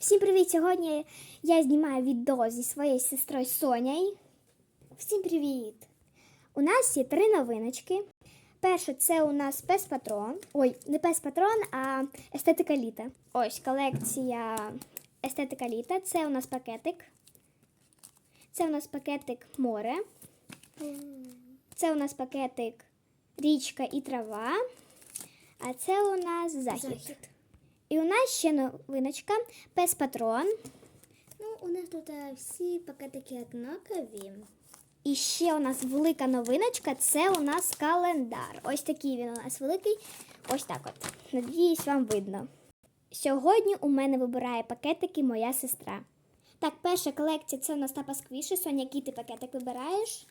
Всім привіт! Сьогодні я знімаю відео зі своєю сестрою Соняю. Всім привіт! У нас є три новиночки. Перше, це у нас пес патрон. Ой, не пес патрон, а естетика літа. Ось колекція естетика літа. Це у нас пакетик. Це у нас пакетик море. Це у нас пакетик річка і трава. А це у нас захід. І у нас ще новиночка пес патрон. Ну, у нас тут е, всі пакетики однакові. І ще у нас велика новиночка це у нас календар. Ось такий він у нас великий. Ось так от. Надіюсь, вам видно. Сьогодні у мене вибирає пакетики моя сестра. Так, перша колекція це у нас тапа сквіші. Соня, який ти пакетик вибираєш?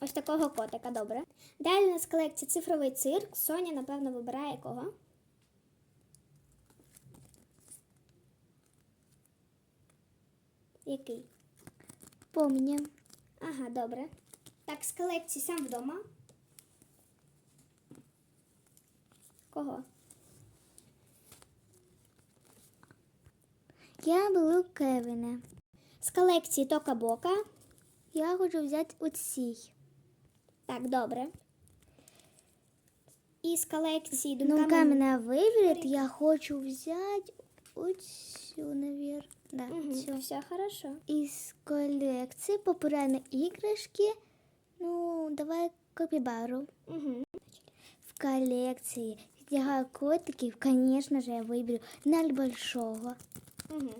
Ось такого котика, добре. Далі у нас колекція цифровий цирк. Соня, напевно, вибирає кого? Який? Помню. Ага, добре. Так, з колекції сам вдома. Кого? Я беру Кевіна. З колекції Тока Бока. Я хочу взяти оцій. Так, добре. І з колекції Ну, думками. камена виберет, я хочу взяти оцю, навірно. Да, Угу, цю. все хорошо. Із колекції популярні іграшки. Ну, давай копібару. Угу. В колекції для котиків, звісно ж, я виберу наль большого. Угу.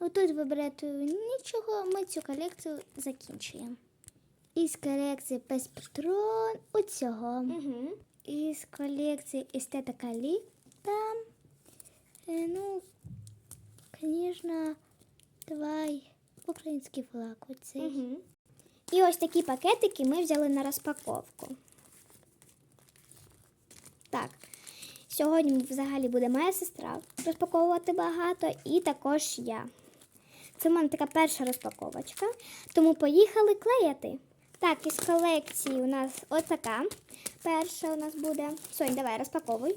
Отут вибирати нічого, ми цю колекцію закінчуємо. Із колекції Пес Патрон оцього. Угу. Із колекції Естетика Літа. Е, ну, звісно, давай український флаг оцей. Угу. І ось такі пакетики ми взяли на розпаковку. Так. Сьогодні взагалі буде моя сестра розпаковувати багато, і також я. Це в мене така перша розпаковочка. Тому поїхали клеїти. Так, із колекції у нас отака. Перша у нас буде. Сонь, давай розпаковуй.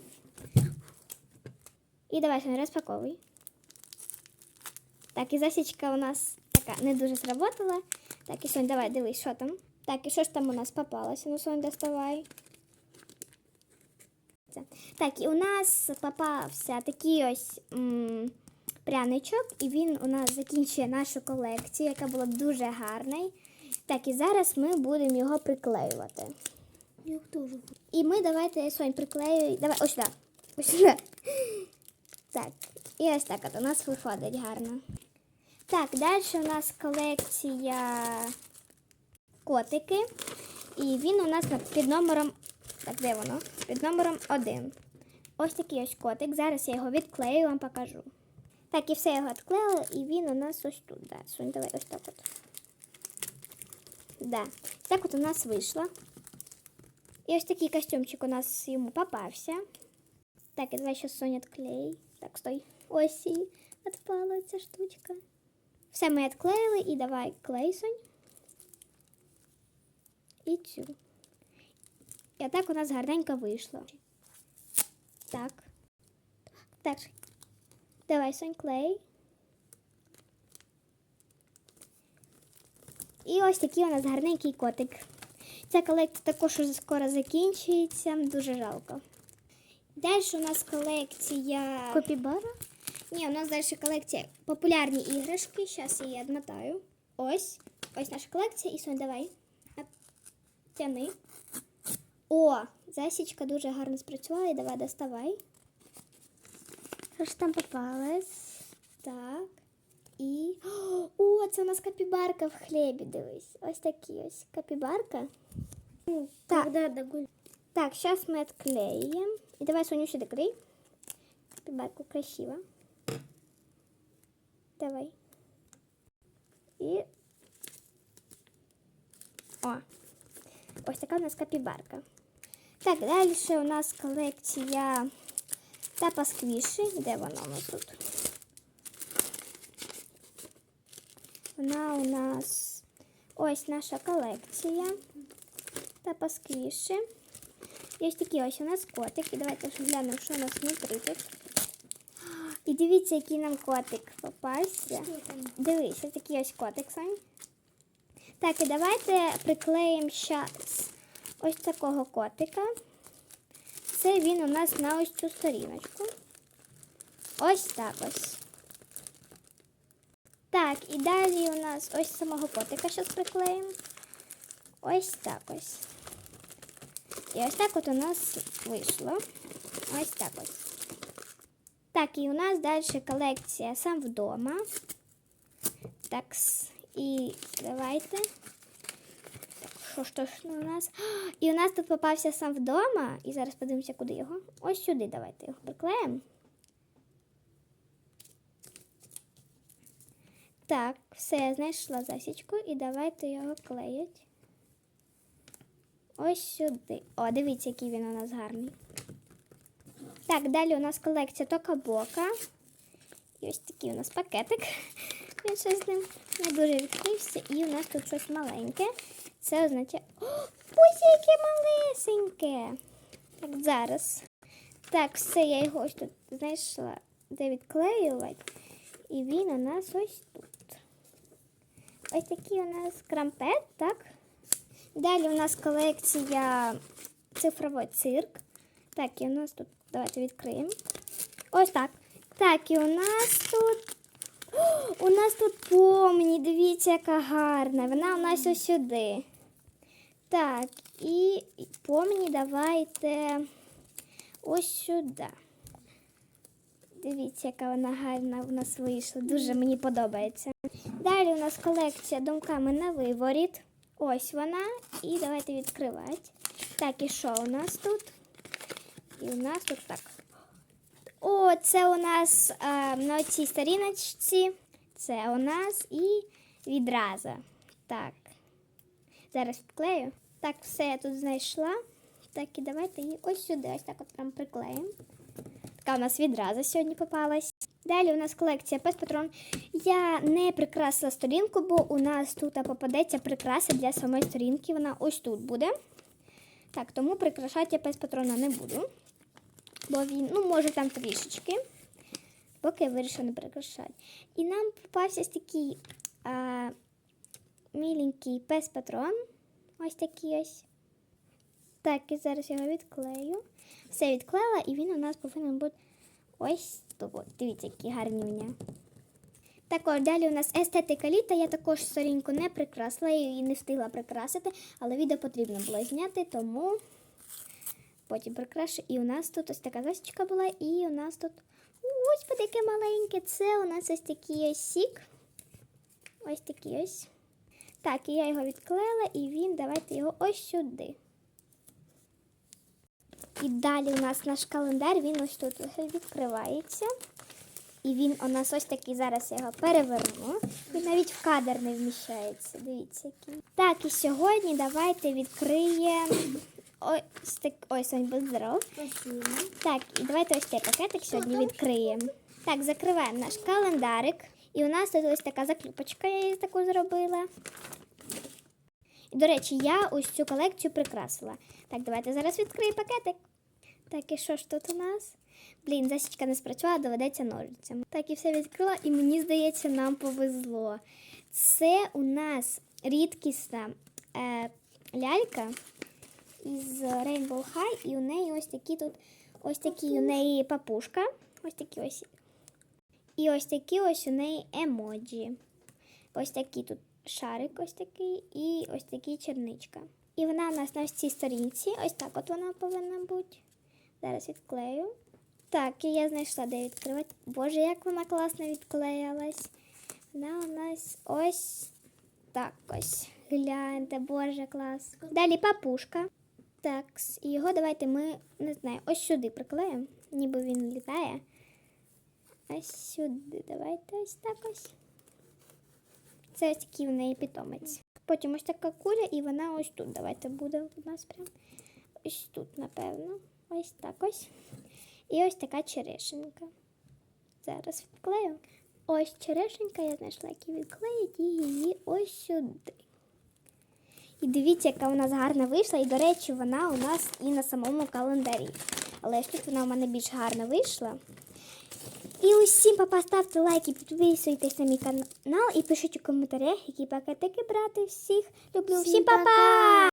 І давай, Сонь, розпаковуй. Так, і засічка у нас така не дуже сработала. Так, і Сонь, давай, дивись, що там. Так, і що ж там у нас попалося? Ну, Сонь, доставай. Так, і у нас попався такий ось м, пряничок, і він у нас закінчує нашу колекцію, яка була дуже гарна. Так, і зараз ми будемо його приклеювати. Я теж. І ми давайте Сонь приклеюй. Давай, ось сюди. Ось сюди. Так, і ось так от у нас виходить гарно. Так, далі у нас колекція котики. І він у нас під номером. Так, де воно? Під номером один. Ось такий ось котик. Зараз я його відклею і вам покажу. Так, і все його відклеїла, і він у нас ось тут. Да. Сонь, давай ось так от. Да. Так от у нас вийшло. І ось такий костюмчик у нас йому попався. Так, і давай ще Соня відклеїй. Так, стой. Ось і відпала ця штучка. Все ми відклеїли і давай клей, Сонь. І цю. І отак у нас гарненько вийшло. Так. Так. Давай, Сонь, клей. І ось такий у нас гарненький котик. Ця колекція також уже скоро закінчується, дуже жалко. Далі у нас колекція. Копібара? Ні, у нас далі колекція популярні іграшки. Зараз я її відмотаю. Ось. Ось наша колекція. І Сонь, давай. Тяни. О, засічка дуже гарно спрацювала. Давай, доставай. Що ж там попалось? Так. І. О, це у нас капібарка в хлібі, дивись. Ось такі ось капібарка. Так. Когда догуль... Так, сейчас мы отклеим. И давай Соню сюда клей. Капибарку красиво. Давай. І. О. Ось така у нас капібарка. Так, далі у нас колекція тапа сквіші. Де вона у нас тут? Вона у нас ось наша колекція. Тапа сквіші. І ось такі ось у нас котик. І давайте глянемо, що у нас внутрі тут. І дивіться, який нам котик попався. Дивись, ось такий ось котик, Сань. Так, і давайте приклеїмо зараз ось такого котика. Це він у нас на ось цю сторіночку. Ось так ось. Так, і далі у нас ось самого котика зараз приклеїмо. Ось так ось. І ось так от у нас вийшло. Ось так ось. Так, і у нас далі колекція сам вдома. Так, і давайте. Що ж то ж у нас? І у нас тут попався сам вдома. І зараз подивимося, куди його. Ось сюди давайте його приклеїмо. Так, все, я знайшла засічку і давайте його клеїть. Ось сюди. О, дивіться, який він у нас гарний. Так, далі у нас колекція Токабока. І ось такий у нас пакетик. Він щось з ним не дуже відкрився. І у нас тут щось маленьке. Це означає. О, ось яке малесеньке. Так, зараз. Так, все, я його ось тут знайшла, де відклеювати. І він у нас ось. Ось такий у нас крампет, так? Далі у нас колекція цифровий цирк. Так, і у нас тут, давайте відкриємо. Ось так. Так, і у нас тут. О, у нас тут помні, дивіться, яка гарна. Вона у нас ось сюди. Так, і помні давайте ось сюди. Дивіться, яка вона гарна у нас вийшла. Дуже мені подобається. Далі у нас колекція думками на виворіт. Ось вона. І давайте відкривати. Так, і що у нас тут? І у нас тут так. О, це у нас е, на цій сторіночці. Це у нас і відраза. Так. Зараз відклею. Так, все я тут знайшла. Так, і давайте її ось сюди, ось так от прям приклеїмо. Така у нас відраза сьогодні попалась. Далі у нас колекція Пес Патрон. Я не прикрасила сторінку, бо у нас тут попадеться прикраса для самої сторінки. Вона ось тут буде. Так, тому прикрашати я пес патрона не буду. Бо він, ну, може там трішечки. Поки я вирішила не прикрашати. І нам попався такий а, міленький пес патрон. Ось такий ось. Так, і зараз його відклею. Все відклеїла, і він у нас повинен бути ось тут. Дивіться, які гарні нього. Також далі у нас естетика літа. Я також сторінку не прикрасила, її не встигла прикрасити, але відео потрібно було зняти, тому потім прикрашу. І у нас тут ось така засічка була, і у нас тут ось таке маленьке. Це у нас ось такий ось сік. Ось такий ось. Так, і я його відклеїла, і він, давайте його ось сюди. І далі у нас наш календар, він ось тут відкривається. І він у нас ось такий, зараз я його переверну. Він навіть в кадр не вміщається. Дивіться який. Так, і сьогодні давайте відкриємо. Ось так, ой, Сонь, будь здоров. Спасибо. Так, і давайте ось цей пакетик сьогодні відкриємо. Так, закриваємо наш календарик. І у нас тут ось така заклюпочка, я її таку зробила. І, до речі, я ось цю колекцію прикрасила. Так, давайте зараз відкрию пакетик. Так, і що ж тут у нас? Блін, засічка не спрацювала, доведеться ножицями. Так, і все відкрила, і мені здається, нам повезло. Це у нас рідкісна е, лялька із Rainbow High, і у неї ось такі тут, ось такі у неї папушка. Ось такі ось. І ось такі ось у неї емоджі. Ось такий тут шарик, ось такий, і ось такий черничка. І вона у нас на цій сторінці. Ось так от вона повинна бути. Зараз відклею. Так, і я знайшла, де відкривати. Боже, як вона класно відклеїлась. Вона у нас ось так ось. Гляньте, боже, клас. Далі папушка. Так, і його давайте ми, не знаю, ось сюди приклеїмо, ніби він літає. Ось сюди. Давайте ось так ось. Це ось такий в неї питомець. Потім ось така куля, і вона ось тут. Давайте буде у нас прям ось тут, напевно. Ось так ось. І ось така черешенька. Зараз відклею. Ось черешенька, я знайшла, які відклеїть і її ось сюди. І дивіться, яка у нас гарна вийшла. І, до речі, вона у нас і на самому календарі. Але ж тут вона у мене більш гарно вийшла. І усім папа, ставте лайки, підписуйтесь на мій канал і пишіть у коментарях, які пакетики брати всіх. Люблю всім, Всім папа!